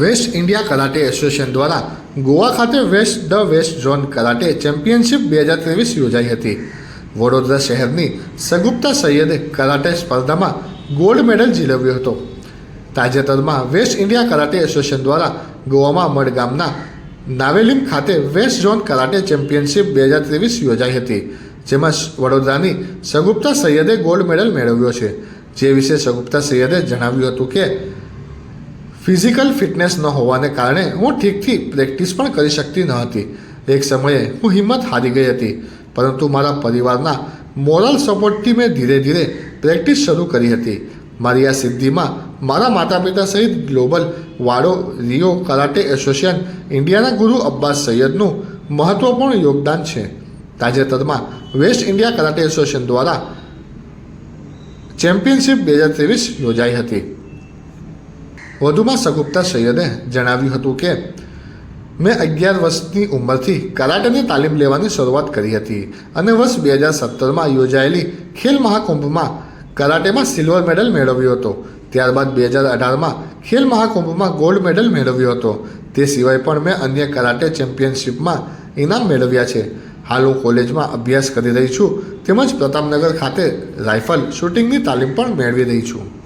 Waste India karate association દ્વારા ગોવા ખાતે west the west zone karate championship બે હજાર ત્રેવીસ યોજાઈ હતી. વડોદરા શહેરની સગુપ્તા સૈયદે કરાટે સ્પર્ધામાં ગોલ્ડ મેડલ જીલવ્યો હતો. તાજેતરમાં વેસ્ટ ઇન્ડિયા કરાટે એસોસિએશન દ્વારા ગોવામાં મડ ગામના નાવેલિમ ખાતે વેસ્ટ ઝોન કરાટે ચેમ્પિયનશિપ બે હજાર ત્રેવીસ યોજાઈ હતી, જેમાં વડોદરાની સગુપ્તા સૈયદે ગોલ્ડ મેડલ મેળવ્યો છે. જે વિશે સગુપ્તા સૈયદે જણાવ્યું હતું કે ફિઝિકલ ફિટનેસ ન હોવાને કારણે હું ઠીકથી પ્રેક્ટિસ પણ કરી શકતી ન હતી. એક સમયે હું હિંમત હારી ગઈ હતી, પરંતુ મારા પરિવારના મોરલ સપોર્ટથી મેં ધીરે ધીરે પ્રેક્ટિસ શરૂ કરી હતી. મારી આ સિદ્ધિમાં મારા માતા પિતા સહિત global Wado Ryu karate association ઇન્ડિયાના ગુરુ અબ્બાસ સૈયદનું મહત્વપૂર્ણ યોગદાન છે. તાજેતરમાં વેસ્ટ ઇન્ડિયા કરાટે એસોસિએશન દ્વારા ચેમ્પિયનશિપ બે હજાર ત્રેવીસ યોજાઈ હતી. વધુમાં સગુપ્તા સૈયદે જણાવ્યું હતું કે, મેં અગિયાર વર્ષની ઉંમરથી કરાટેની તાલીમ લેવાની શરૂઆત કરી હતી અને વર્ષ બે હજાર સત્તરમાં યોજાયેલી ખેલ મહાકુંભમાં કરાટેમાં સિલ્વર મેડલ મેળવ્યો હતો. ત્યારબાદ બે હજાર અઢારમાં ખેલ મહાકુંભમાં ગોલ્ડ મેડલ મેળવ્યો હતો. તે સિવાય પણ મેં અન્ય કરાટે ચેમ્પિયનશિપમાં ઇનામ મેળવ્યા છે. હાલ હું કોલેજમાં અભ્યાસ કરી રહી છું તેમજ પ્રતાપનગર ખાતે રાઇફલ શૂટિંગની તાલીમ પણ મેળવી રહી છું.